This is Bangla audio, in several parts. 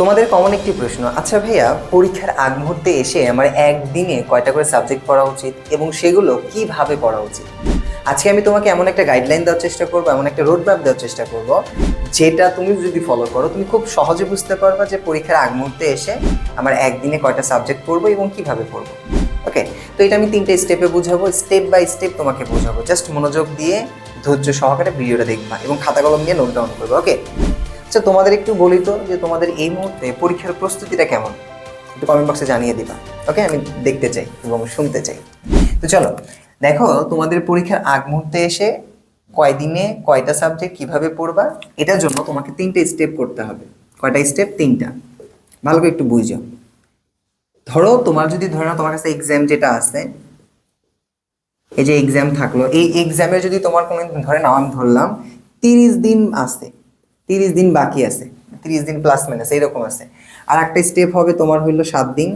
তোমাদের কমন একটি প্রশ্ন। আচ্ছা ভাইয়া, পরীক্ষার আগ মুহূর্তে এসে আমার একদিনে কয়টা করে সাবজেক্ট পড়া উচিত এবং সেগুলো কীভাবে পড়া উচিত? আজকে আমি তোমাকে এমন একটা গাইডলাইন দেওয়ার চেষ্টা করব, এমন একটা রোড ম্যাপ দেওয়ার চেষ্টা করব, যেটা তুমি যদি ফলো করো, তুমি খুব সহজে বুঝতে পারবা যে পরীক্ষার আগ মুহূর্তে এসে আমার একদিনে কয়টা সাবজেক্ট পড়ব এবং কীভাবে পড়ব। ওকে তো এটা আমি তিনটে স্টেপে বুঝাবো স্টেপ বাই স্টেপ তোমাকে বোঝাবো। জাস্ট মনোযোগ দিয়ে ধৈর্য সহকারে ভিডিওটা দেখবা এবং খাতা কলম নিয়ে নোট ডাউন করবে। ওকে আচ্ছা তোমাদের একটু বলি তো যে তোমাদের এই মুহূর্তে পরীক্ষার প্রস্তুতিটা কেমন? একটু কমেন্ট বক্সে জানিয়ে দিবা। ওকে আমি দেখতে চাই এবং শুনতে চাই। তো চলো, দেখো তোমাদের পরীক্ষার আগ মুহূর্তে এসে কয়দিনে কয়টা সাবজেক্ট কীভাবে পড়বা? এটার জন্য তোমাকে তিনটে স্টেপ করতে হবে। কয়টা স্টেপ তিনটা। ভালো করে একটু বুঝো। ধরো তোমার যদি ধরে নাও তোমার কাছে এক্সাম যেটা আছে, এই যে এক্সাম থাকল, এই এক্সামে যদি তোমার কোনো, ধরে নাও আমি ধরলাম, তিরিশ দিন আছে। তিরিশ দিন বাকি আছে, তিরিশ দিন প্লাস মাইনাস এইরকম আছে। আর একটা স্টেপ হবে তোমার হইল সাত দিন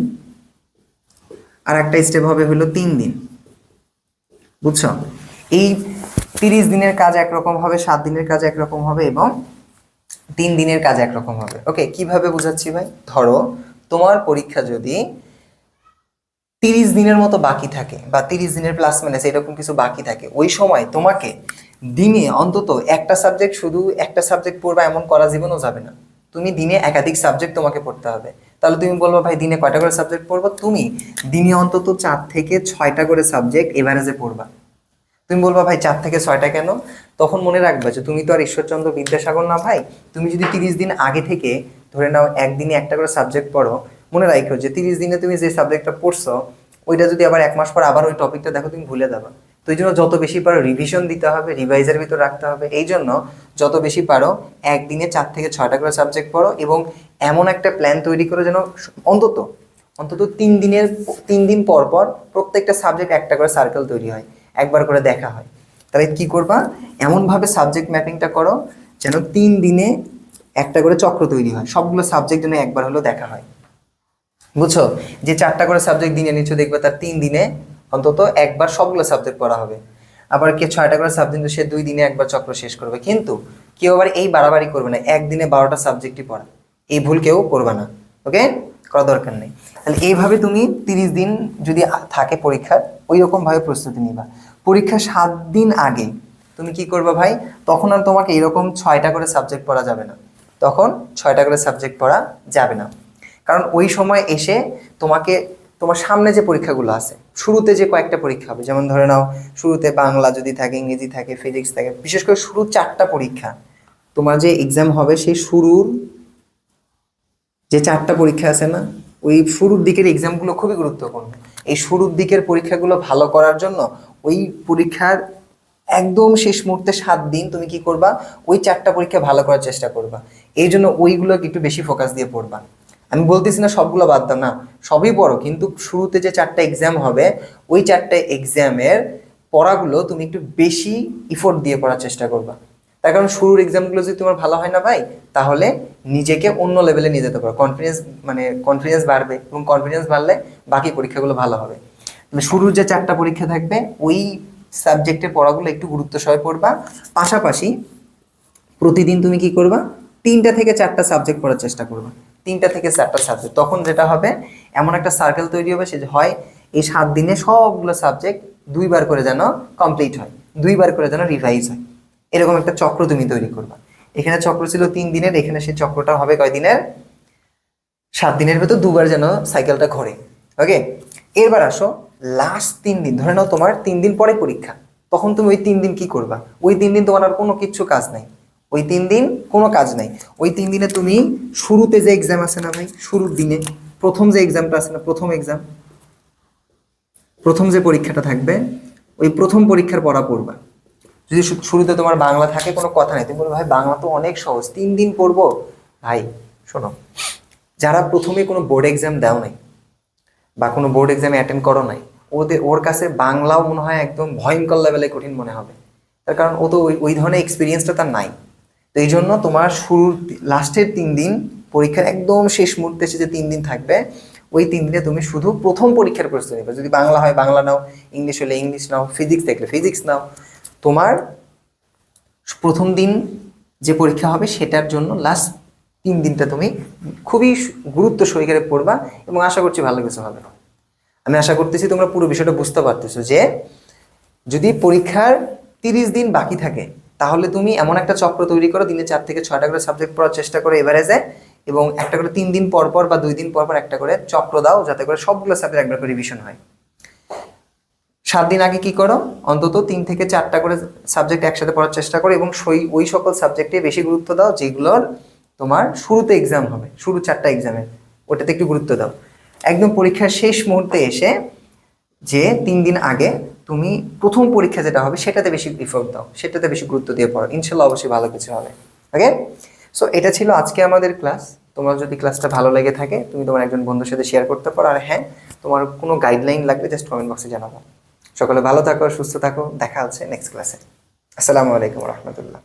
আর একটা স্টেপ হবে হইল তিন দিন। বুঝছ? এই তিরিশ দিনের কাজ একরকম হবে, সাত দিনের কাজ একরকম হবে এবং তিন দিনের কাজ একরকম হবে। ওকে কীভাবে বুঝাচ্ছি ভাই? ধরো, তোমার পরীক্ষা যদি তিরিশ দিনের মতো বাকি থাকে বা তিরিশ দিনের প্লাস মাইনাস এরকম কিছু বাকি থাকে। ওই সময় তোমাকে দিনে অন্তত একটা সাবজেক্ট শুধু একটা সাবজেক্ট পড়বা এমন করা জীবনও যাবে না। তুমি দিনে একাধিক সাবজেক্ট তোমাকে পড়তে হবে। তাহলে তুমি বলব, ভাই, দিনে কয়টা করে সাবজেক্ট পড়ব? তুমি দিনে অন্তত চার থেকে ছয়টা করে সাবজেক্ট এভারেজে পড়বা। তুমি বলবা, ভাই, চার থেকে ছয়টা কেন? তখন মনে রাখবে যে তুমি তো আর ঈশ্বরচন্দ্র বিদ্যাসাগর না, ভাই। তুমি যদি তিরিশ দিন আগে থেকে ধরে নাও একদিনে একটা করে সাবজেক্ট পড়ো মনে রাখো যে তিরিশ দিনে তুমি যে সাবজেক্টটা পড়ছো, ওইটা যদি আবার এক মাস পর আবার ওই টপিকটা দেখো, তুমি ভুলে যাবে। তো এই জন্য যত বেশি পারো রিভিশন দিতে হবে রিভাইজের ভিতর রাখতে হবে। এই জন্য যত বেশি পারো, একদিনে চার থেকে ছয়টা করে সাবজেক্ট পড়ো এবং এমন একটা প্ল্যান তৈরি করো যেন অন্তত অন্তত তিন দিনের, তিন দিন পর পর প্রত্যেকটা সাবজেক্ট একটা করে সার্কেল তৈরি হয়, একবার করে দেখা হয়। তাহলে কী করবা? এমনভাবে সাবজেক্ট ম্যাপিংটা করো যেন তিন দিনে একটা করে চক্র তৈরি হয়। সবগুলো সাবজেক্ট যেন একবার হলেও দেখা হয়। বুঝছ? যে চারটা করে সাবজেক্ট দিনে নিচ্ছ, দেখবে তার তিন দিনে অন্তত একবার সবগুলো সাবজেক্ট পড়া হবে। আবার কে ছয়টা করে সাবজেক্ট সে দুই দিনে একবার চক্র শেষ করবে। কিন্তু কেউ আবার এই বাড়াবাড়ি করবে না, একদিনে বারোটা সাবজেক্টই পড়া। এই ভুল কেউ করবে না ওকে করা দরকার নেই। তাহলে এইভাবে তুমি তিরিশ দিন যদি থাকে পরীক্ষার ওই রকমভাবে প্রস্তুতি নিবা। পরীক্ষা সাত দিন আগে তুমি কি করবে ভাই? তখন আর তোমাকে এরকম ছয়টা করে সাবজেক্ট পড়া যাবে না। তখন ছয়টা করে সাবজেক্ট পড়া যাবে না। কারণ ওই সময় এসে তোমাকে, তোমার সামনে যে পরীক্ষাগুলো আছে, শুরুতে যে কয়েকটা পরীক্ষা হবে, যেমন ধরে নাও শুরুতে বাংলা যদি থাকে, ইংরেজি থাকে, ফিজিক্স থাকে, বিশেষ করে শুরুর চারটা পরীক্ষা, তোমার যে এক্সাম হবে সেই শুরুর যে চারটা পরীক্ষা আছে না, ওই শুরুর দিকের এক্সামগুলো খুবই গুরুত্বপূর্ণ। এই শুরুর দিকের পরীক্ষাগুলো ভালো করার জন্য ওই পরীক্ষার একদম শেষ মুহূর্তে সাত দিন তুমি কি করবা? ওই চারটা পরীক্ষা ভালো করার চেষ্টা করবা। এই জন্য ওইগুলোকে একটু বেশি ফোকাস দিয়ে পড়বা। আমি বলতেছি না সবগুলো বাদ দাও, না, সবই পড়ো, কিন্তু শুরুতে যে চারটা এক্সাম হবে, ওই চারটা এক্সামের পড়াগুলো তুমি একটু বেশি ইফোর্ট দিয়ে পড়ার চেষ্টা করবা। তার কারণ শুরুর এক্সামগুলো যদি তোমার ভালো হয় না ভাই, তাহলে নিজেকে অন্য লেভেলে নিয়ে যেতে পারো। কনফিডেন্স মানে কনফিডেন্স বাড়বে এবং কনফিডেন্স বাড়লে বাকি পরীক্ষাগুলো ভালো হবে। শুরুর যে চারটা পরীক্ষা থাকবে, ওই সাবজেক্টের পড়াগুলো একটু গুরুত্ব সহ পড়বা। পাশাপাশি প্রতিদিন তুমি কি করবা? তিনটা থেকে চারটা সাবজেক্ট পড়ার চেষ্টা করবা। তিনটা থেকে চারটা সাবজেক্ট তখন যেটা হবে, এমন একটা সার্কেল তৈরি হবে, সে হয় এই সাত দিনে সবগুলো সাবজেক্ট দুইবার করে যেন কমপ্লিট হয়, দুইবার করে যেন রিভাইজ হয়। এরকম একটা চক্র তুমি তৈরি করবা। এখানে চক্র ছিল তিন দিনের, এখানে সেই চক্রটা হবে কয় দিনের? সাত দিনের ভেতর দুবার যেন সাইকেলটা ঘোরে। ওকে এরবার আসো লাস্ট তিন দিন, ধরে নাও তোমার তিন দিন পরে পরীক্ষা। তখন তুমি ওই তিন দিন কি করবা? ওই তিন দিন তোমার আর কোনো কিচ্ছু কাজ নাই। ওই তিন দিন কোনো কাজ নাই। ওই তিন দিনে তুমি শুরুতে যে এক্সাম আছে না ভাই, শুরুর দিনে, প্রথম যে এক্সামটা আছে না, প্রথম এক্সাম প্রথম যে পরীক্ষাটা থাকবে, ওই প্রথম পরীক্ষার পড়া পড়বা। যদি শুরুতে তোমার বাংলা থাকে, কোনো কথা নেই। তুমি বলবে, ভাই, বাংলা তো অনেক সহজ, তিন দিন পড়ব? ভাই, শোনো, যারা প্রথমে কোনো বোর্ড এক্সাম দাও নাই, বা কোনো বোর্ড এক্সামে অ্যাটেন্ড করো নাই, ওদের, ওর কাছে বাংলাও মনে হয় একদম ভয়ঙ্কর লেভেলে কঠিন মনে হবে। তার কারণ ও তো ওই ওই ধরনের এক্সপিরিয়েন্সটা তার নাই। তো এই জন্য তোমার শুরুর লাস্টের তিন দিন পরীক্ষার একদম শেষ মুহূর্তে এসে যে তিন দিন থাকবে, ওই তিন দিনে তুমি শুধু প্রথম পরীক্ষার প্রস্তুতি নেবে। যদি বাংলা হয়, বাংলা নাও ইংলিশ হলে ইংলিশ নাও ফিজিক্স দেখলে ফিজিক্স নাও। তোমার প্রথম দিন যে পরীক্ষা হবে সেটার জন্য লাস্ট তিন দিনটা তুমি খুবই গুরুত্ব সহকারে পড়বা এবং আশা করছি ভালো কিছু হবে। আমি আশা করতেছি তোমরা পুরো বিষয়টা বুঝতে পারতেছো যে যদি পরীক্ষার তিরিশ দিন বাকি থাকে তাহলে তুমি এমন একটা চক্র তৈরি করো, দিনে চার থেকে ছয়টা করে সাবজেক্ট পড়ার চেষ্টা করো এভারেজে এবং একটা করে তিন দিন পর পর বা দুই দিন পর পর একটা করে চক্র দাও যাতে করে সবগুলো সাবজেক্ট একবার করে রিভিশন হয়। সাত দিন আগে কি করো? অন্তত তিন থেকে চারটা করে সাবজেক্ট একসাথে পড়ার চেষ্টা করো এবং সেই, ওই সকল সাবজেক্টে বেশি গুরুত্ব দাও যেগুলোর তোমার শুরুতে এক্সাম হবে, শুরু চারটা এক্সামে ওটাতে একটু গুরুত্ব দাও। একদম পরীক্ষার শেষ মুহূর্তে এসে যে তিন দিন আগে তুমি প্রথম পরীক্ষা যেটা হবে, সেটাতে বেশি ইফোর্ট দাও, সেটাতে বেশি গুরুত্ব দিয়ে পড়ো। ইনশাল্লাহ অবশ্যই ভালো কিছু হবে। ওকে সো এটা ছিল আজকে আমাদের ক্লাস তোমার যদি ক্লাসটা ভালো লেগে থাকে, তুমি তোমার একজন বন্ধুর সাথে শেয়ার করতে পারো। আর হ্যাঁ তোমার কোনো গাইডলাইন লাগবে জাস্ট কমেন্ট বক্সে জানাব। সকলে ভালো থাকো, সুস্থ থাকো। দেখা হচ্ছে নেক্সট ক্লাসে আসসালামু আলাইকুম রহমতুল্লাহ।